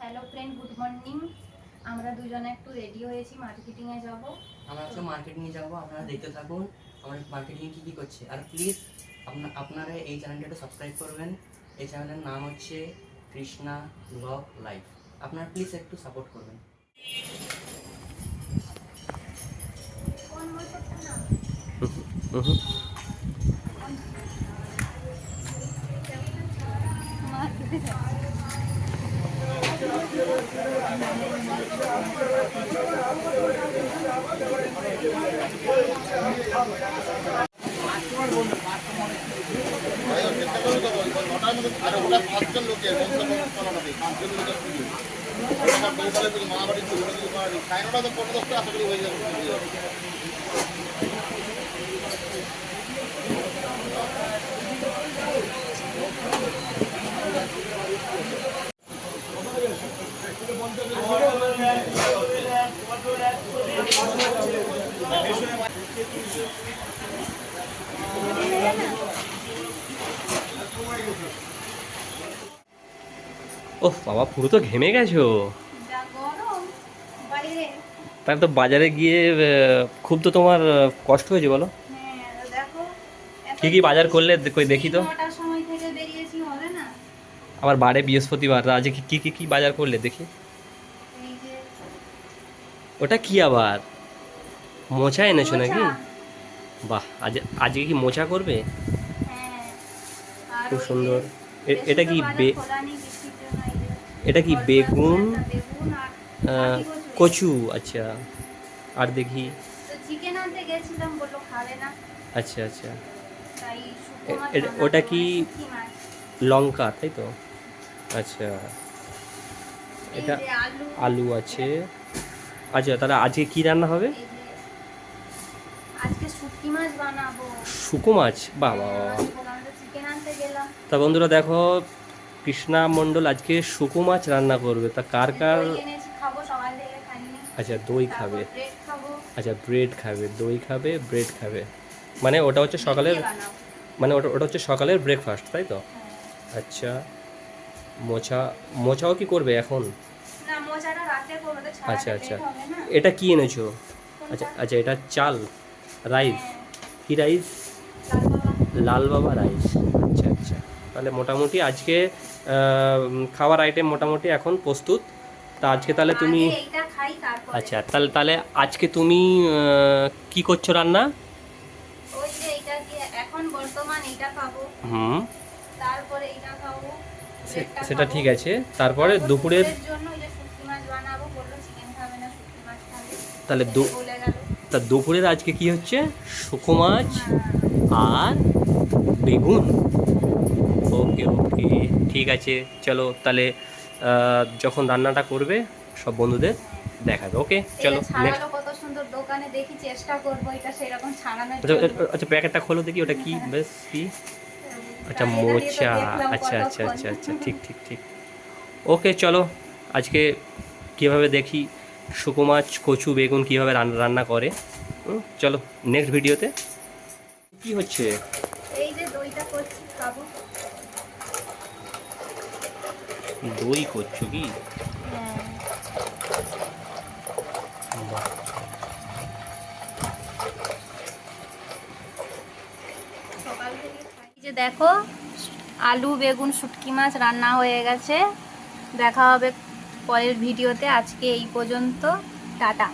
Friend good morning আমরা দুজনে একটু রেডি হয়েছি মার্কেটিং এ যাব। আমরা হচ্ছে মার্কেটিং এ যাব আপনারা দেখতে থাকুন আমরা মার্কেটিং কি কি করছি। আর প্লিজ আপনার আপনারা এই চ্যানেলটা একটু সাবস্ক্রাইব করবেন। এই চ্যানেলের নাম হচ্ছে কৃষ্ণা ব্লগ লাইফ আপনারা প্লিজ একটু সাপোর্ট করবেন। মার্কেটে পাঁচজন লোকের পাঁচজন লোকের মামাবাড়ি সাড়ে নটা তো পনেরো দশটা আশা করি হয়ে যাবে ওহ, বাবা, পুরো তো ঘেমে গেছো। তাহলে তো বাজারে গিয়ে খুব তো তোমার কষ্ট হয়েছে, বলো। কি কি বাজার করলে দেখি তো। আবার বারে বৃহস্পতিবার, তা আজকে কি কি কি বাজার করলে, দেখি। ওটা কি আবার? মোচা এনেছো নাকি। বাহ আজ আজকে কি মোচা করবে? হ্যাঁ। খুব সুন্দর। এটা কি এটা কি বেগুন। কচু আচ্ছা। আর দেখি। আচ্ছা আচ্ছা। ওটা কি- লঙ্কা তাই তো? আচ্ছা। এটা আলু। আলু আছে। আচ্ছা তাহলে আজকে কি রান্না হবে? মাছ বানাবো? শুকো মাছ? গেলাম। তা বন্ধুরা দেখো কৃষ্ণা মণ্ডল আজকে শুকো মাছ রান্না করবে। তা কার কার আচ্ছা দই খাবে। আচ্ছা ব্রেড খাবে দই খাবে ব্রেড খাবে। মানে ওটা হচ্ছে সকালের মানে ওটা ওটা হচ্ছে সকালের ব্রেকফাস্ট তাই তো? হ্যাঁ। আচ্ছা মোচা মোচাও কি করবে এখন? আচ্ছা আচ্ছা। এটা কি এনেছো? আচ্ছা আচ্ছা এটা চাল। রাইস। কি রাইস? লাল বাবা। রাইস। আচ্ছা আচ্ছা। তাহলে মোটামুটি আজকে খাওয়ার আইটেম মোটামুটি এখন প্রস্তুত। তা আজকে তাহলে তুমি আচ্ছা তাহলে তাহলে আজকে তুমি কি করছ রান্না? হুম। সেটা ঠিক আছে। তারপরে দুপুরের তাহলে তা দুপুরের আজকে কি হচ্ছে? শুকো মাছ। আর বেগুন। ওকে ওকে ঠিক আছে। চলো তাহলে যখন রান্নাটা করবে সব বন্ধুদের দেখাবে। ওকে চলো দোকানে দেখি চেষ্টা করব এটা সেরকম ছাড়ানোর আচ্ছা আচ্ছা, আচ্ছা প্যাকেটটা খোলো দেখি ওটা কি? বেশ কি? আচ্ছা মোচা আচ্ছা আচ্ছা আচ্ছা আচ্ছা ঠিক ঠিক ঠিক। ওকে চলো আজকে কীভাবে দেখি? শুকো মাছ কচু বেগুন কীভাবে রান্না করে? চলো নেক্সট ভিডিওতে কি হচ্ছে? দই করছ কি? যে দেখো আলু বেগুন শুটকি মাছ রান্না হয়ে গেছে। দেখা হবে পরের ভিডিওতে আজকে এই পর্যন্ত টাটা।